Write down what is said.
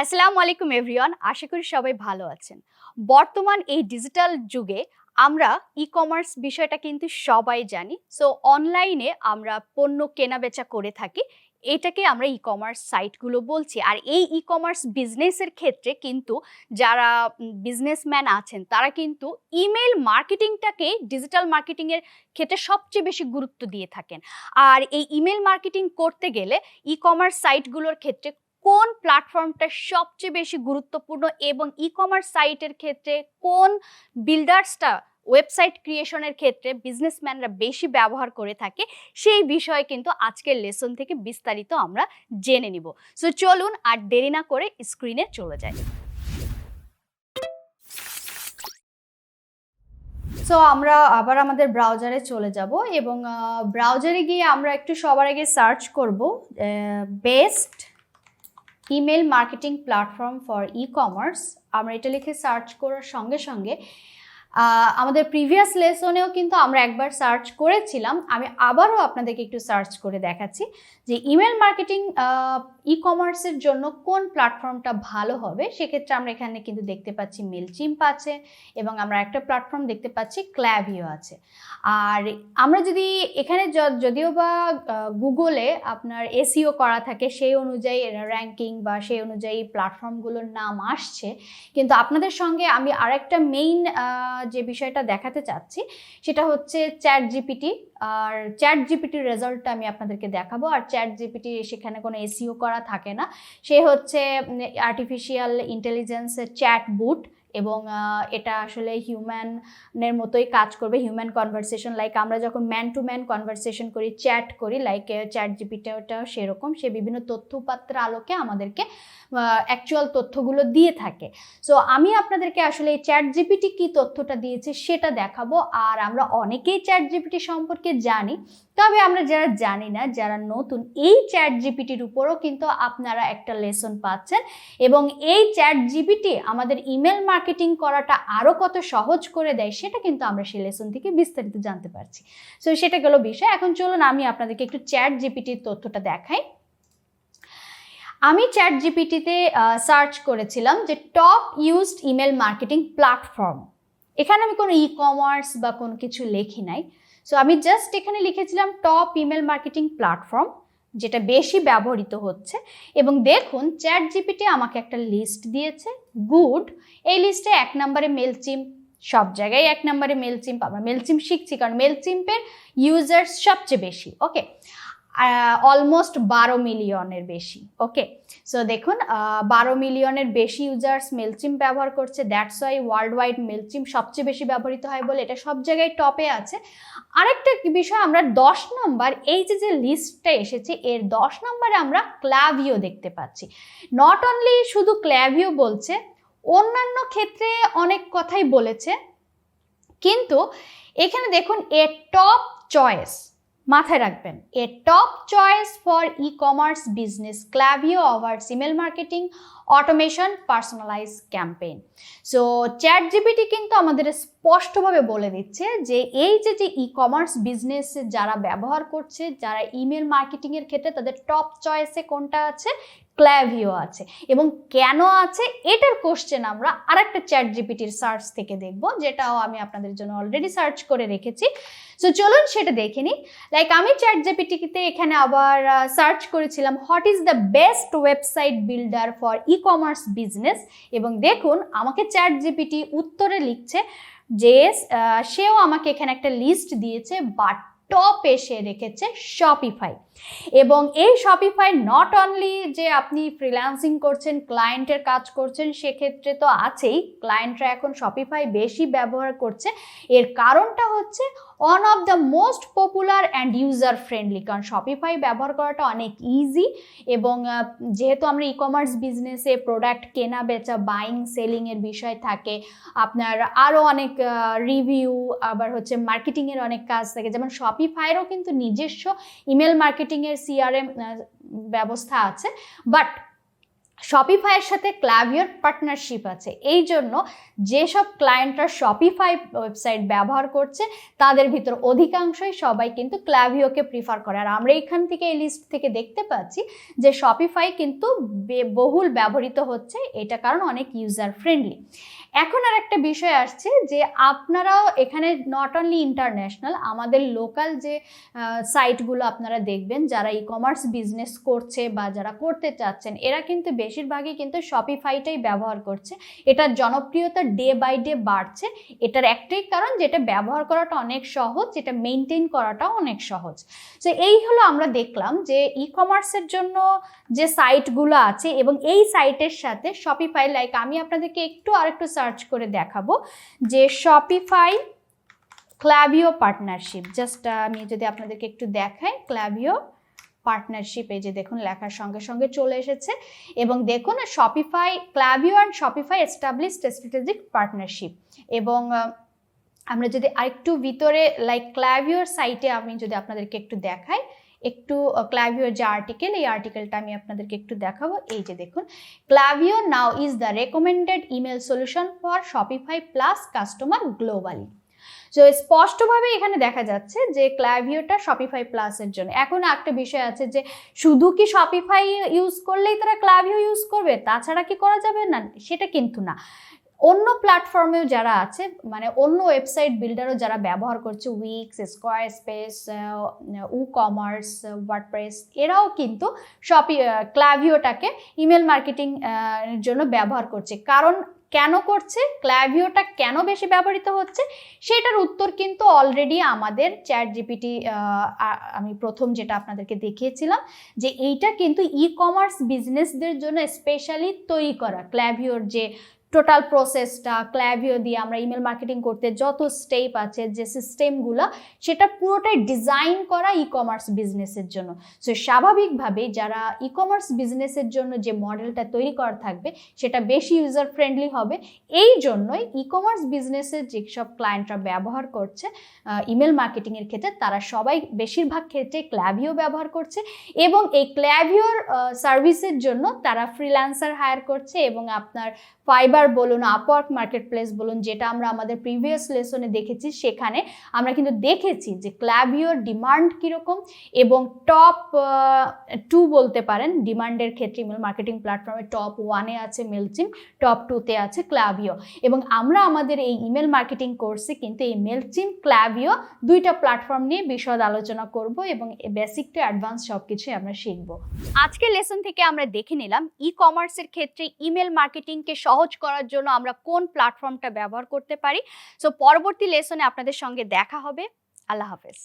আসসালামু আলাইকুম এভরিওয়ান, আশা করি সবাই ভালো আছেন। বর্তমান এই ডিজিটাল যুগে আমরা ই কমার্স বিষয়টা কিন্তু সবাই জানি। সো অনলাইনে আমরা পণ্য কেনা বেচা করে থাকি। এটাকে আমরা ই কমার্স সাইটগুলো বলছি। আর এই ই কমার্স বিজনেসের ক্ষেত্রে কিন্তু যারা বিজনেসম্যান আছেন, তারা কিন্তু ইমেল মার্কেটিংটাকে ডিজিটাল মার্কেটিংয়ের ক্ষেত্রে সবচেয়ে বেশি গুরুত্ব দিয়ে থাকেন। আর এই ইমেল মার্কেটিং করতে গেলে ই কমার্স সাইটগুলোর ক্ষেত্রে কোন প্ল্যাটফর্মটা সবচেয়ে বেশি গুরুত্বপূর্ণ এবং ই কমার্স সাইটের ক্ষেত্রে কোন বিল্ডার্সটা ওয়েবসাইট ক্রিয়েশনের ক্ষেত্রে বিজনেসম্যানরা বেশি ব্যবহার করে থাকে, সেই বিষয়ে কিন্তু আজকের লেসন থেকে বিস্তারিত আমরা জেনে নিব। সো চলুন আর দেরি না করে স্ক্রিনে চলে যাই। সো আমরা আবার আমাদের ব্রাউজারে চলে যাব এবং ব্রাউজারে গিয়ে আমরা একটু সবার আগে সার্চ করব best email marketing platform for e commerce আমরা এটা লিখে সার্চ করার সঙ্গে সঙ্গে আমাদের প্রিভিয়াস লেসনেও কিন্তু আমরা একবার সার্চ করেছিলাম। আমি আবারও আপনাদেরকে একটু সার্চ করে দেখাচ্ছি যে ইমেল মার্কেটিং ই কমার্সের জন্য কোন প্ল্যাটফর্মটা ভালো হবে, সেক্ষেত্রে আমরা এখানে কিন্তু দেখতে পাচ্ছি মেলচিম্প আছে এবং আমরা একটা প্ল্যাটফর্ম দেখতে পাচ্ছি ক্ল্যাভিও আছে। আর আমরা যদি এখানে যদিও বা গুগলে আপনার এসিও করা থাকে, সেই অনুযায়ী র্যাঙ্কিং বা সেই অনুযায়ী প্ল্যাটফর্মগুলোর নাম আসছে। কিন্তু আপনাদের সঙ্গে আমি আরেকটা মেইন যে বিষয়টা দেখাতে চাচ্ছি, সেটা হচ্ছে চ্যাট জিপিটি আর চ্যাট জিপিটির রেজাল্টটা আমি আপনাদেরকে দেখাবো। আর চ্যাট জিপিটি সেখানে কোনো এসিও করা থাকে না। সে হচ্ছে আর্টিফিশিয়াল ইন্টেলিজেন্সের চ্যাট বুট এবং এটা আসলে হিউম্যানের মতোই কাজ করবে। হিউম্যান কনভারসেশন লাইক আমরা যখন ম্যান টু ম্যান কনভারসেশন করি চ্যাট করি লাইক চ্যাট জিপিটাও সেরকম। সে বিভিন্ন তথ্য আলোকে আমাদেরকে অ্যাকচুয়াল তথ্যগুলো দিয়ে থাকে। সো আমি আপনাদেরকে আসলে এই চ্যাট জিপিটি কী তথ্যটা দিয়েছে সেটা দেখাবো। আর আমরা অনেকেই চ্যাট জিপিটি সম্পর্কে জানি, তবে আমরা যারা জানি না, যারা নতুন, এই চ্যাট জিপিটির উপরও কিন্তু আপনারা একটা লেসন পাচ্ছেন। এবং এই চ্যাট জিপিটি আমাদের ইমেল মার্কেটিং করাটা আরও কত সহজ করে দেয়, সেটা কিন্তু আমরা সেই লেসন থেকে বিস্তারিত জানতে পারছি। সো সেটা গেল বিষয়। এখন চলুন আমি আপনাদেরকে একটু চ্যাট জিপিটির তথ্যটা দেখাই। আমি চ্যাট জিপিটিতে সার্চ করেছিলাম যে top used email marketing platform. এখানে আমি কোনো ই কমার্স বা কোনো কিছু লেখি নাই। সো আমি জাস্ট এখানে লিখেছিলাম টপ ইমেল মার্কেটিং প্ল্যাটফর্ম, যেটা বেশি ব্যবহৃত হচ্ছে। এবং দেখুন চ্যাট জিপিটি আমাকে একটা লিস্ট দিয়েছে, গুড। এই লিস্টে এক নম্বরে মেলচিম সব জায়গায় এক নম্বরে মেলচিম্প আমরা মেলচিম্প শিখছি, কারণ মেলচিম্পের ইউজার্স সবচেয়ে বেশি, ওকে? অলমোস্ট বারো মিলিয়নের বেশি ওকে সো দেখুন বারো মিলিয়নের বেশি ইউজার্স মেলচিম ব্যবহার করছে that's why world wide Mailchimp সবচেয়ে বেশি ব্যবহৃত হয় বলে এটা সব জায়গায় টপে আছে। আরেকটা বিষয়, আমরা দশ নম্বর এই যে যে লিস্টটা এসেছে, এর দশ নম্বরে আমরা ক্লাভিও দেখতে পাচ্ছি। নট অনলি শুধু ক্ল্যাভিও বলছে, অন্যান্য ক্ষেত্রে অনেক কথাই বলেছে, কিন্তু এখানে দেখুন এ টপ চয়েস মাথায় রাখবেন, a top choice for e commerce business Klaviyo over email marketing automation personalize campaign so ChatGPT কিন্তু আমাদের স্পষ্টভাবে বলে দিচ্ছে যে, এই যে যে ই কমার্স বিজনেস যারা ব্যবহার করছে, যারা ইমেল মার্কেটিংয়ের ক্ষেত্রে তাদের টপ চয়েসে কোনটা আছে? ক্ল্যাভিও আছে। এবং কেন আছে? এটার কোশ্চেন আমরা আরেকটা চ্যাট জিপিটির সার্চ থেকে দেখব, যেটাও আমি আপনাদের জন্য অলরেডি সার্চ করে রেখেছি। সো চলুন সেটা দেখে নিই। লাইক আমি চ্যাট জিপিটিতে এখানে আবার সার্চ করেছিলাম what is the best website builder for e commerce business এবং দেখুন, আমাকে চ্যাট জিপিটি উত্তরে লিখছে যে সেও আমাকে এখানে একটা লিস্ট দিয়েছে বাট টপ এসে রেখেছে শপিফাই এবং এই শপিফাই নট অনলি যে আপনি ফ্রিল্যান্সিং করছেন ক্লায়েন্টের কাজ করছেন, সেক্ষেত্রে তো আছেই। ক্লায়েন্টরা এখন শপিফাই বেশি ব্যবহার করছে। এর কারণটা হচ্ছে one of the most popular and user friendly কারণ শপিফাই ব্যবহার করাটা অনেক ইজি এবং যেহেতু আমরা ই কমার্স বিজনেসে প্রোডাক্ট কেনা, বেচা বাইং সেলিংয়ের বিষয় থাকে, আপনার আরও অনেক রিভিউ আবার হচ্ছে মার্কেটিংয়ের অনেক কাজ থাকে। যেমন শপিফাইয়েরও কিন্তু নিজস্ব ইমেল মার্কেটিংয়ের সিআরএম ব্যবস্থা আছে। বাট শপিফাইয়ের সাথে ক্লাভিওর পার্টনারশিপ আছে। এই জন্য যেসব ক্লায়েন্টরা শপিফাই ওয়েবসাইট ব্যবহার করছে, তাদের ভিতর অধিকাংশই সবাই কিন্তু ক্লাভিওকে প্রিফার করে। আর আমরা এখান থেকে এই লিস্ট থেকে দেখতে পাচ্ছি যে শপিফাই কিন্তু বহুল ব্যবহৃত হচ্ছে, এটা কারণ অনেক ইউজার ফ্রেন্ডলি এখন আর একটা বিষয় আসছে যে আপনারাও এখানে নট অনলি ইন্টারন্যাশনাল আমাদের লোকাল যে সাইটগুলো আপনারা দেখবেন, যারা ই কমার্স বিজনেস করছে বা যারা করতে চাচ্ছেন, এরা কিন্তু বেশিরভাগই কিন্তু শপিফাইটাই ব্যবহার করছে। এটার জনপ্রিয়তা ডে বাই ডে বাড়ছে। এটার একটাই কারণ যেটা ব্যবহার করাটা অনেক সহজ, যেটা মেনটেন করাটাও অনেক সহজ। তো এই হলো আমরা দেখলাম যে ই কমার্সের জন্য যে সাইটগুলো আছে এবং এই সাইটের সাথে শপিফাই লাইক আমি আপনাদেরকে একটু আরেকটু সার্চ করে দেখাবো যে শপিফাই ক্লাভিও পার্টনারশিপ জাস্ট আমি যদি আপনাদেরকে একটু দেখাই ক্লাভিও পার্টনারশিপ এই যে দেখুন লেখার সঙ্গে সঙ্গে চলে এসেছে। এবং দেখুন Shopify Klaviyo and Shopify established strategic partnership এবং আমরা যদি আরেকটু ভিতরে লাইক ক্লাভিওর সাইটে আমি যদি আপনাদেরকে একটু দেখাই, একটু ক্লাভিওর যে আর্টিকেল এই আর্টিকেলটা আমি আপনাদেরকে একটু দেখাবো। এই যে দেখুন Klaviyo now is the recommended email solution for Shopify Plus customer globally তো স্পষ্টভাবে এখানে দেখা যাচ্ছে যে ক্লাভিওটা শপিফাই প্লাসের জন্য। এখন একটা বিষয় আছে যে, শুধু কি শপিফাই ইউজ করলেই তারা ক্লাভিও ইউজ করবে? তাছাড়া কি করা যাবে না? সেটা কিন্তু না। অন্য প্ল্যাটফর্মেও যারা আছে মানে অন্য ওয়েবসাইট বিল্ডারও যারা ব্যবহার করছে Wix Squarespace WooCommerce WordPress এরাও কিন্তু শপি ক্লাভিওটাকে ইমেল মার্কেটিং জন্য ব্যবহার করছে। কারণ কেন করছে ক্ল্যাভিওটা কেন বেশি ব্যবহৃত হচ্ছে, সেটার উত্তর কিন্তু অলরেডি আমাদের চ্যাট জিপিটি আমি প্রথম যেটা আপনাদেরকে দেখিয়েছিলাম, যে এইটা কিন্তু ই কমার্স বিজনেসদের জন্য স্পেশালি তৈরি করা ক্ল্যাভিওর যে টোটাল প্রসেসটা, ক্ল্যাভিও দিয়ে আমরা ইমেল মার্কেটিং করতে যত স্টেপ আছে, যে সিস্টেমগুলো, সেটা পুরোটাই ডিজাইন করা ই কমার্স বিজনেসের জন্য। সো স্বাভাবিকভাবে যারা ই কমার্স বিজনেসের জন্য যে মডেলটা তৈরি করা থাকবে, সেটা বেশি ইউজার ফ্রেন্ডলি হবে। এই জন্যই ই কমার্স বিজনেসের যেসব ক্লায়েন্টরা ব্যবহার করছে ইমেল মার্কেটিংয়ের ক্ষেত্রে, তারা সবাই বেশিরভাগ ক্ষেত্রে ক্ল্যাভিও ব্যবহার করছে এবং এই ক্ল্যাভিওর সার্ভিসের জন্য তারা ফ্রিল্যান্সার হায়ার করছে এবং আপনার ফাইবার বলুন আপওয়ার্ক মার্কেট প্লেস বলুন, যেটা আমরা আমাদের প্রিভিয়াস লেসনে দেখেছি, সেখানে আমরা কিন্তু দেখেছি যে ক্ল্যাভিওর ডিমান্ড কীরকম এবং টপ টু বলতে পারেন ডিমান্ডের ক্ষেত্রে ইমেল মার্কেটিং প্ল্যাটফর্মে টপ ওয়ানে আছে মেলচিম টপ টুতে আছে ক্ল্যাভিও এবং আমরা আমাদের এই ইমেল মার্কেটিং কোর্সে কিন্তু এই মেলচিম ক্ল্যাভিও দুইটা প্ল্যাটফর্ম নিয়ে বিশদ আলোচনা করব এবং বেসিক টু অ্যাডভান্স সব কিছুই আমরা শিখব। আজকের লেসন থেকে আমরা দেখে নিলাম ই কমার্সের ক্ষেত্রে ইমেল মার্কেটিংকে সহজ করার জন্য আমরা কোন প্ল্যাটফর্মটা ব্যবহার করতে পারি। সো পরবর্তী লেসনে আপনাদের সঙ্গে দেখা হবে। আল্লাহ হাফেজ।